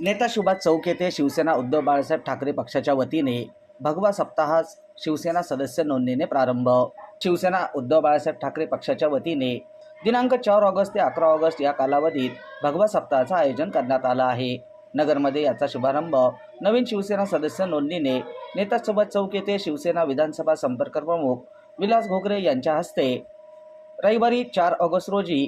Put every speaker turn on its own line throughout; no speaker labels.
नेता सुभाष चौक येथे शिवसेना उद्धव बाळासाहेब ठाकरे पक्षाच्या वतीने भगवा सप्ताहास शिवसेना सदस्य नोंदणीने प्रारंभ. शिवसेना उद्धव बाळासाहेब ठाकरे पक्षाच्या वतीने दिनांक चार ऑगस्ट ते अकरा ऑगस्ट या कालावधीत भगवा सप्ताहाचं आयोजन करण्यात आलं आहे. नगरमध्ये याचा शुभारंभ नवीन शिवसेना सदस्य नोंदणीने नेता सुभाष चौक येथे शिवसेना विधानसभा संपर्क प्रमुख विलास घोगरे यांच्या हस्ते रविवारी चार ऑगस्ट रोजी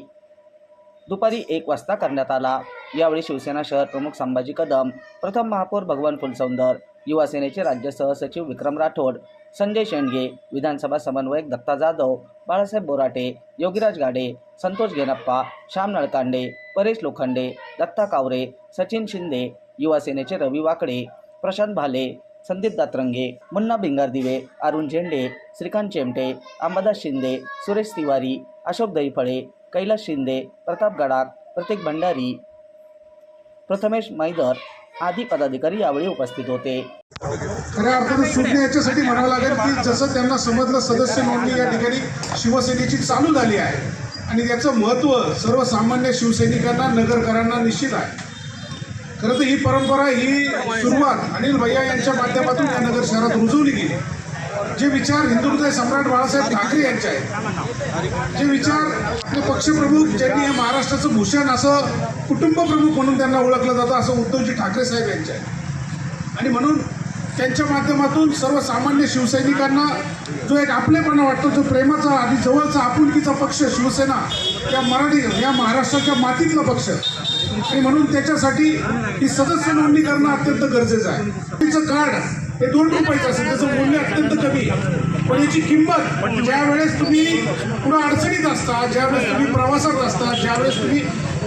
दुपारी एक वाजता करण्यात आला. यावेळी शिवसेना शहर प्रमुख संभाजी कदम प्रथम महापौर भगवान फुलसौंदर युवासेनेचे राज्य सहसचिव विक्रम राठोड संजय शेंडगे विधानसभा समन्वयक दत्ता जाधव बाळासाहेब बोराटे योगीराज गाडे संतोष गेनप्पा श्याम नळकांडे परेश लोखंडे दत्ता कावरे सचिन शिंदे युवासेनेचे रवी वाकडे प्रशांत भाले संदीप दातरंगे मुन्ना भिंगारदिवे अरुण झेंडे श्रीकांत चेमटे अंबादास शिंदे सुरेश तिवारी अशोक दैफळे कैलास शिंदे प्रताप गडाख प्रतीक भंडारी प्रथमेश मैदर आदी पदाधिकारी यावेळी उपस्थित होते.
खऱ्या अर्थानं शून्य याच्यासाठी म्हणावं लागेल की जसं त्यांना समजलं सदस्य नोंदणी या ठिकाणी शिवसेनेची चालू झाली आहे. आणि त्याचं महत्त्व सर्वसामान्य शिवसैनिकांना नगरकरांना निश्चित आहे. खरं तर ही परंपरा ही सुरुवात अनिल भैया यांच्या माध्यमातून या नगर शहरात रुजवली गेली. जे विचार हिंदुहृदय सम्राट बाळासाहेब ठाकरे यांचे आहेत जे विचार आपले पक्षप्रमुख ज्यांनी हे महाराष्ट्राचं भूषण असं कुटुंब प्रमुख म्हणून त्यांना ओळखलं जातं असं उद्धवजी ठाकरे साहेब यांचे आहे आणि म्हणून त्यांच्या माध्यमातून सर्वसामान्य शिवसैनिकांना जो एक आपलेपणा वाटतो जो प्रेमाचा आणि जवळचा आपुलकीचा पक्ष शिवसेना या मराठी या महाराष्ट्राच्या मातीतला पक्ष. आणि म्हणून त्याच्यासाठी ही सदस्य नोंदणी करणं अत्यंत गरजेचं आहे. तिचं कार्ड हे दोन रुपयाचं असेल त्याचं मूल्य अत्यंत कमी. आहे पण याची किंमत ज्या वेळेस तुम्ही पुढं अडचणीत असता ज्यावेळेस तुम्ही प्रवासात असता ज्यावेळेस तुम्ही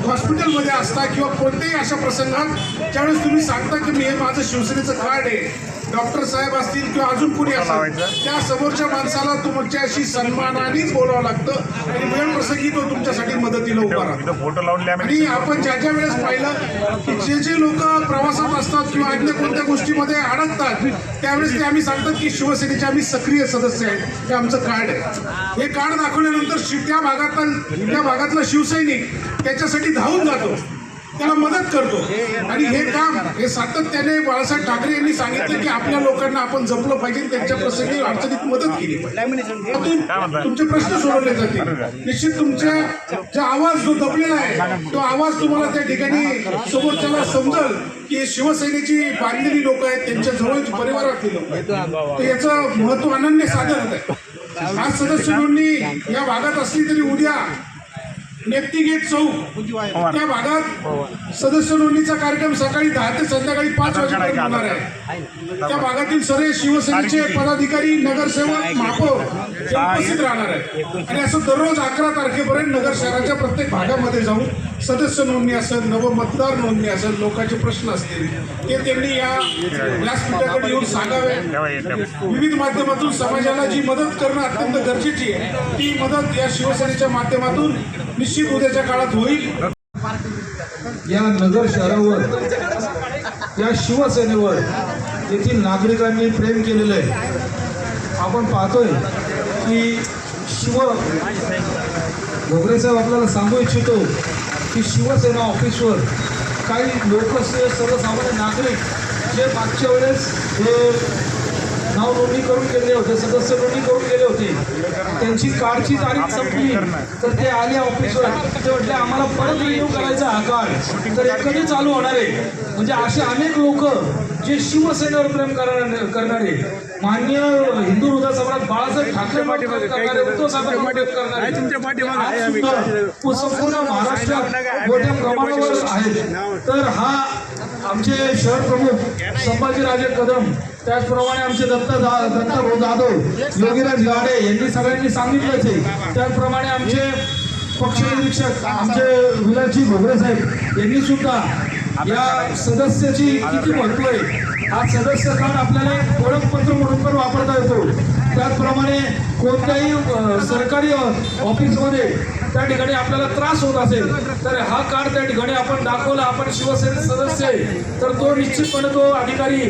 हॉस्पिटलमध्ये असता किंवा कोणत्याही अशा प्रसंगात ज्यावेळेस तुम्ही सांगता की मी हे माझं शिवसेनेचं कार्ड आहे डॉक्टर साहेब असतील किंवा अजून कोणी असेल त्या समोरच्या माणसाला तुमच्याशी सन्मानानेच बोलावं लागतं आणि वेळ प्रसंगी तो तुमच्यासाठी मदतीला उभा राहतो. आणि आपण ज्या ज्या वेळेस पाहिलं की जे जे लोक प्रवासात असतात किंवा अन्य कोणत्या गोष्टीमध्ये अडकतात त्यावेळेस ते आम्ही सांगतात की शिवसेनेचे आम्ही सक्रिय सदस्य आहेत. हे आमचं कार्ड आहे. हे कार्ड दाखवल्यानंतर त्या भागातला त्या भागातला शिवसैनिक त्याच्यासाठी धावून जातो. त्याला मदत करतो? आणि हे काम हे सातत्याने बाळासाहेब ठाकरे यांनी सांगितलं की आपल्या लोकांना आपण जपलं पाहिजे त्यांच्या प्रसंगी अडचणीत मदत केली पाहिजे. तुमचे प्रश्न सोडवले जातील. निश्चित तुमच्या जो आवाज जो दबलेला आहे तो आवाज तुम्हाला त्या ठिकाणी समोरच्याला समजल की शिवसेनेची बांधलेली लोक आहेत त्यांच्या जवळची परिवारातली लोक आहेत. याचं महत्त्व अनन्य साधन होत आहे आज सदस्य नोंदणी या भागात असली तरी उद्या गेट चौक. त्या भागात सदस्य नोंदणीचा कार्यक्रम सकाळी दहा ते संध्याकाळी पाच वाजेपर्यंत होणार आहे. त्या भागातील सर्व शिवसेनेचे पदाधिकारी नगरसेवक महापौर उपस्थित राहणार आहेत. आणि असं दररोज अकरा तारखेपर्यंत नगर शहराच्या प्रत्येक भागामध्ये जाऊन सदस्य नोंदणी असेल नवमतदार नोंदणी असेल लोकांचे प्रश्न असतील ते त्यांनी या व्यासपीठाकडे येऊन सांगावे. विविध माध्यमातून समाजाला जी मदत करणं अत्यंत गरजेची आहे ती मदत या शिवसेनेच्या माध्यमातून निश्चित उद्याच्या काळात होईल.
या नगर शहरावर या शिवसेनेवर येथील नागरिकांनी प्रेम केलेलं आहे. आपण पाहतोय की शिव घोगरे साहेब आपल्याला सांगू इच्छितो की शिवसेना ऑफिसवर काही लोक सर्वसामान्य नागरिक जे मागच्या वेळेस हे करून गेले होते सदस्य नोंदणी करून गेले होते. त्यांची कार्डची तारीख संपली तर ते आले ऑफिसवर. ते म्हटले आम्हाला परत रिन्यू करायचा हा कार्ड तर कधी चालू होणार आहे. म्हणजे असे अनेक लोक जे शिवसेनेवर प्रेम करणारे करणारे मान्य हिंदू हृदय सम्राट बाळासाहेब ठाकरे संपूर्ण महाराष्ट्रात मोठ्या प्रमाणावर आहेत तर हा आमचे शहर प्रमुख संभाजीराजे कदम त्याचप्रमाणे आमचे दत्त दत्तभाऊ जाधव योगीराज गाडे यांनी सगळ्यांनी सांगितलंच आहे त्याचप्रमाणे आमचे पक्ष निरीक्षक आमचे विलाजी भोगरे साहेब यांनी सुद्धा या सदस्याची किती महत्त्व आहे? हा सदस्य कार्ड आपल्याला एक ओळखपत्र म्हणून पण वापरता येतो. त्याचप्रमाणे कोणत्याही सरकारी ऑफिसमध्ये त्या ठिकाणी आपल्याला त्रास होत असेल तर हा कार्ड त्या ठिकाणी आपण दाखवला आपण शिवसेना सदस्य आहे. तर तो निश्चितपणे तो अधिकारी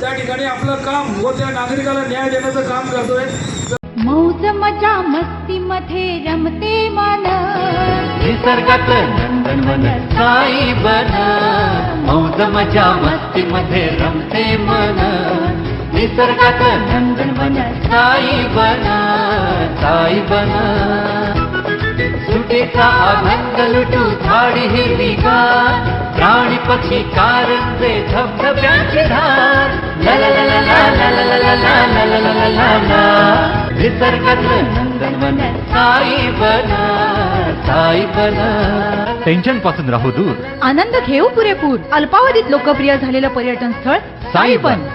त्या ठिकाणी आपलं काम व त्या नागरिकाला न्याय देण्याचं काम करतोय.
मौज मजा मस्ती मध्ये रमते मन.
निसर्गात नंदनवन साई बन.
मौज मजा मस्ती मध्ये रमते मन. निसर्गात नंदनवन साई बन. साई बन. सुटीचा आनंद लुटू झाडी हिरवी गार प्राणी पक्षी कारंजे धबधब्यांची धार ला ला ला ला ला ला ला ला ला ला ला ला ला ला ला निसर्गातलं नंदनवन साई बन साई बन टेन्शनपासून राहू दूर
आनंद घेऊ पुरेपूर अल्पावधीत लोकप्रिय झालेलं पर्यटन स्थळ साईबन